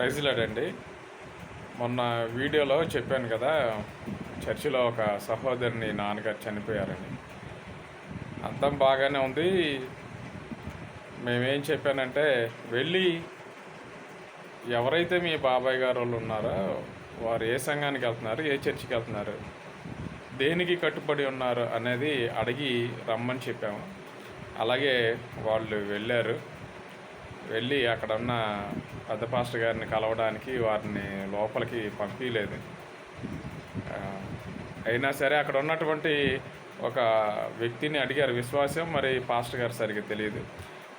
ప్రైజ్లాడండి. మొన్న వీడియోలో చెప్పాను కదా చర్చిలో ఒక సహోదరిని నాన్నగారు చనిపోయారని. అంతం బాగానే ఉంది. మేమేం చెప్పానంటే వెళ్ళి ఎవరైతే మీ బాబాయ్ గారు వాళ్ళు ఉన్నారో వారు ఏ సంఘానికి వెళ్తున్నారు ఏ చర్చికి వెళ్తున్నారు దేనికి కట్టుబడి ఉన్నారు అనేది అడిగి రమ్మని చెప్పాము. అలాగే వాళ్ళు వెళ్ళారు. వెళ్ళి అక్కడ ఉన్న పెద్ద పాస్టర్ గారిని కలవడానికి వారిని లోపలికి పంపించలేదు అయినా సరే అక్కడ ఉన్నటువంటి ఒక వ్యక్తిని అడిగారు విశ్వాసం? మరి పాస్టర్ గారు సరిగ్గా తెలియదు.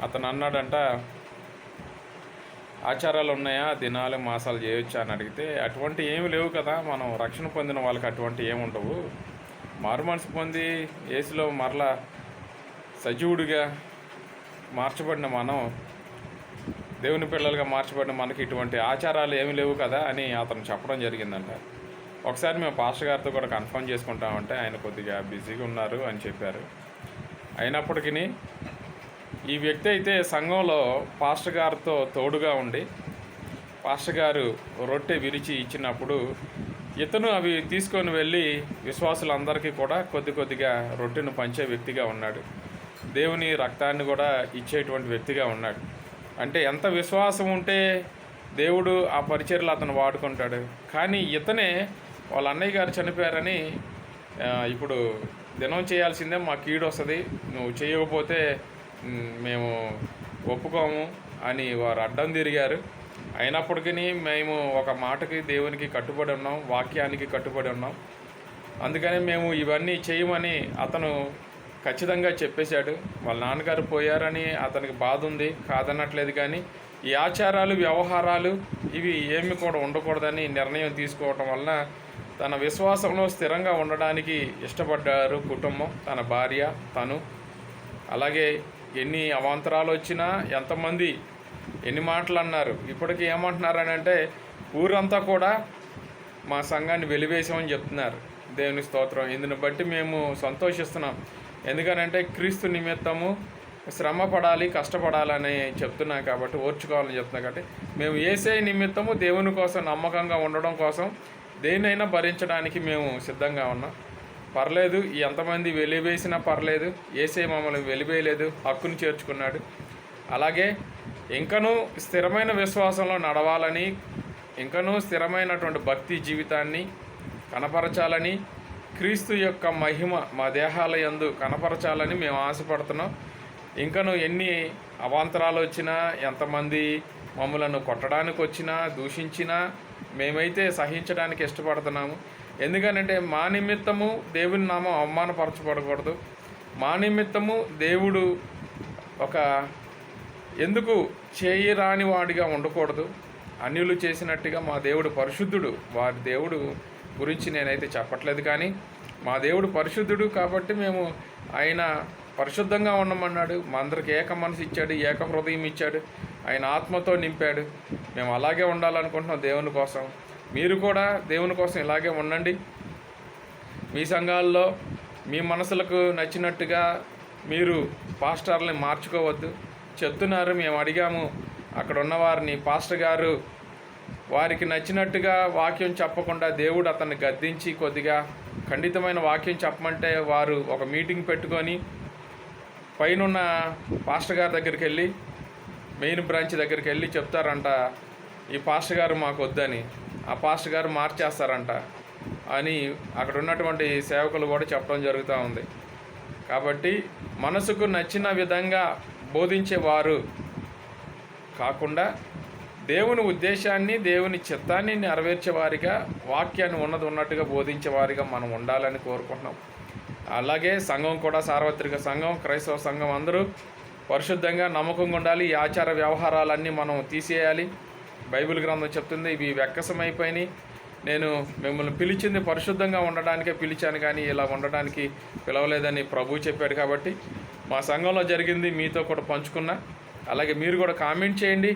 అతను అన్నాడంట ఆచారాలు ఉన్నాయా? దినాలు మాసాలు చేయొచ్చా? అని అడిగితే అటువంటి ఏమి లేవు కదా మనం రక్షణ పొందిన వాళ్ళకి అటువంటి ఏమి ఉండవు. మారు మనసు పొంది ఏసులో మరలా సజీవుడిగా మార్చబడిన మనం దేవుని పిల్లలుగా మార్చబడిన మనకి ఇటువంటి ఆచారాలు ఏమి లేవు కదా అని అతను చెప్పడం జరిగిందంట. ఒకసారి మేము పాస్టర్ గారితో కూడా కన్ఫర్మ్ చేసుకుంటామంటే ఆయన కొద్దిగా బిజీగా ఉన్నారు అని చెప్పారు. అయినప్పటికీ ఈ వ్యక్తి అయితే సంఘంలో పాస్టర్ గారితో తోడుగా ఉండి పాస్టర్ గారు రొట్టె విరిచి ఇచ్చినప్పుడు ఇతను అవి తీసుకొని వెళ్ళి విశ్వాసులందరికీ కూడా కొద్ది కొద్దిగా రొట్టెను పంచే వ్యక్తిగా ఉన్నాడు. దేవుని రక్తాన్ని కూడా ఇచ్చేటువంటి వ్యక్తిగా ఉన్నాడు. అంటే ఎంత విశ్వాసం ఉంటే దేవుడు ఆ పరిచర్లు అతను వాడుకుంటాడు. కానీ ఇతనే వాళ్ళ అన్నయ్య గారు చనిపోయారని ఇప్పుడు దినం చేయాల్సిందే మా కీడు వస్తుంది. నువ్వు చేయకపోతే మేము ఒప్పుకోము అని వారు అడ్డం తిరిగారు. అయినప్పటికీ మేము ఒక మాటకి దేవునికి కట్టుబడి ఉన్నాం వాక్యానికి కట్టుబడి ఉన్నాం. అందుకని మేము ఇవన్నీ చేయమని అతను ఖచ్చితంగా చెప్పేశాడు. వాళ్ళ నాన్నగారు పోయారని అతనికి బాధ ఉంది. కాదనట్లేదు కానీ ఈ ఆచారాలు వ్యవహారాలు ఇవి ఏమి కూడా ఉండకూడదని నిర్ణయం తీసుకోవటం వలన తన విశ్వాసంలో స్థిరంగా ఉండడానికి ఇష్టపడ్డారు కుటుంబం. తన భార్య తను. అలాగే ఎన్ని అవాంతరాలు వచ్చినా ఎంతమంది ఎన్ని మాటలు అన్నారు ఇప్పటికీ ఏమంటున్నారని అంటే ఊరంతా కూడా మా సంఘాన్ని వెలివేసామని చెప్తున్నారు. దేవుని స్తోత్రం. ఇందుని బట్టి మేము సంతోషిస్తున్నాం. ఎందుకనంటే క్రీస్తు నిమిత్తము శ్రమ పడాలి కష్టపడాలని చెప్తున్నాం కాబట్టి ఓర్చుకోవాలని చెప్తున్నా కాబట్టి మేము ఏసే నిమిత్తము దేవుని కోసం నమ్మకంగా ఉండడం కోసం దేన్నైనా భరించడానికి మేము సిద్ధంగా ఉన్నాం. పర్లేదు ఎంతమంది వెలివేసినా పర్లేదు ఏసే మమ్మల్ని వెలివేయలేదు హక్కును చేర్చుకున్నాడు. అలాగే ఇంకనూ స్థిరమైన విశ్వాసంలో నడవాలని ఇంకనూ స్థిరమైనటువంటి భక్తి జీవితాన్ని కనపరచాలని క్రీస్తు యొక్క మహిమ మా దేహాల యందు కనపరచాలని మేము ఆశపడుతున్నాం. ఇంకను ఎన్ని అవాంతరాలు వచ్చినా ఎంతమంది మమ్మలను కొట్టడానికి వచ్చినా దూషించినా మేమైతే సహించడానికి ఇష్టపడుతున్నాము. ఎందుకనంటే మా నిమిత్తము దేవుని నామం అవమానపరచబడకూడదు. మా నిమిత్తము దేవుడు ఒక ఎందుకు చేయరాని వాడిగా ఉండకూడదు. అన్యులు చేసినట్టుగా మా దేవుడు పరిశుద్ధుడు. వారి దేవుడు గురించి నేనైతే చెప్పట్లేదు కానీ మా దేవుడు పరిశుద్ధుడు కాబట్టి మేము ఆయన పరిశుద్ధంగా ఉండమన్నాడు మా అందరికి ఏక మనసు ఇచ్చాడు ఏక హృదయం ఇచ్చాడు. ఆయన ఆత్మతో నింపాడు. మేము అలాగే ఉండాలనుకుంటున్నాం దేవుని కోసం. మీరు కూడా దేవుని కోసం ఇలాగే ఉండండి. మీ సంఘాల్లో మీ మనసులకు నచ్చినట్టుగా మీరు పాస్టర్ని మార్చుకోవద్దు. చెప్తున్నారు మేము అడిగాము. అక్కడ ఉన్నవారిని పాస్టర్ గారు వారికి నచ్చినట్టుగా వాక్యం చెప్పకుండా దేవుడు అతన్ని గద్దించి కొద్దిగా ఖండితమైన వాక్యం చెప్పమంటే వారు ఒక మీటింగ్ పెట్టుకొని పైనున్న పాస్టర్ గారి దగ్గరికి వెళ్ళి మెయిన్ బ్రాంచ్ దగ్గరికి వెళ్ళి చెప్తారంట ఈ పాస్టర్ గారు మాకు వద్దని ఆ పాస్టర్ గారు మార్చేస్తారంట అని అక్కడ ఉన్నటువంటి సేవకులు కూడా చెప్పడం జరుగుతూ ఉంది. కాబట్టి మనసుకు నచ్చిన విధంగా బోధించేవారు కాకుండా దేవుని ఉద్దేశాన్ని దేవుని చిత్తాన్ని నెరవేర్చేవారిగా వాక్యాన్ని ఉన్నది ఉన్నట్టుగా బోధించేవారిగా మనం ఉండాలని కోరుకుంటున్నాం. అలాగే సంఘం కూడా సార్వత్రిక సంఘం క్రైస్తవ సంఘం అందరూ పరిశుద్ధంగా నమ్మకంగా ఉండాలి. ఈ ఆచార వ్యవహారాలన్నీ మనం తీసేయాలి. బైబిల్ గ్రంథం చెప్తుంది ఇవి వెక్కసమైపోయినాయి నేను మిమ్మల్ని పిలిచింది పరిశుద్ధంగా ఉండడానికే పిలిచాను కానీ ఇలా ఉండడానికి పిలవలేదని ప్రభు చెప్పాడు కాబట్టి మా సంఘంలో జరిగింది మీతో కూడా పంచుకున్నా. అలాగే మీరు కూడా కామెంట్ చేయండి.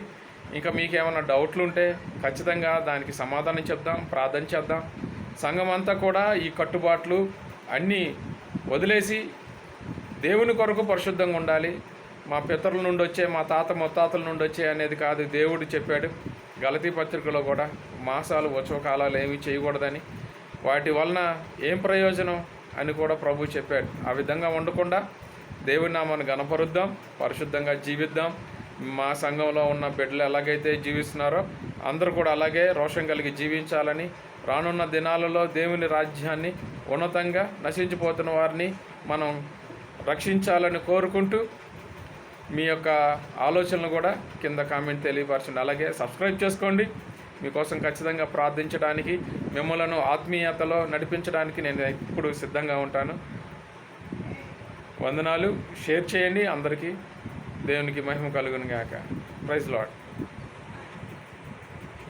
ఇంకా మీకు ఏమైనా డౌట్లు ఉంటే ఖచ్చితంగా దానికి సమాధానం చెప్దాం ప్రార్థన చేద్దాం. సంఘం అంతా కూడా ఈ కట్టుబాట్లు అన్నీ వదిలేసి దేవుని కొరకు పరిశుద్ధంగా ఉండాలి. మా పితరుల నుండి వచ్చే మా తాత ముత్తాతల నుండి వచ్చే అనేది కాదు దేవుడు చెప్పాడు. గలతీ పత్రికలో కూడా మాసాలు ఉత్సవకాలాలు ఏమీ చేయకూడదని. వాటి వలన ఏం ప్రయోజనం అని కూడా ప్రభు చెప్పాడు. ఆ విధంగా ఉండకుండా దేవుని నామాన్ని గణపరుద్దాం పరిశుద్ధంగా జీవిద్దాం. మా సంఘంలో ఉన్న బిడ్డలు ఎలాగైతే జీవిస్తున్నారో అందరూ కూడా అలాగే రోషం కలిగి జీవించాలని రానున్న దినాలలో దేవుని రాజ్యాన్ని ఉన్నతంగా నశించిపోతున్న వారిని మనం రక్షించాలని కోరుకుంటూ మీ యొక్క ఆలోచనలు కూడా కింద కామెంట్ తెలియపరచండి. అలాగే సబ్స్క్రైబ్ చేసుకోండి. మీకోసం ఖచ్చితంగా ప్రార్థించడానికి మిమ్మలను ఆత్మీయతలో నడిపించడానికి నేను ఎప్పుడు సిద్ధంగా ఉంటాను. వందనాలు. షేర్ చేయండి అందరికీ. దేవునికి మహిమ కలుగును గాక ప్రైజ్ లాడ్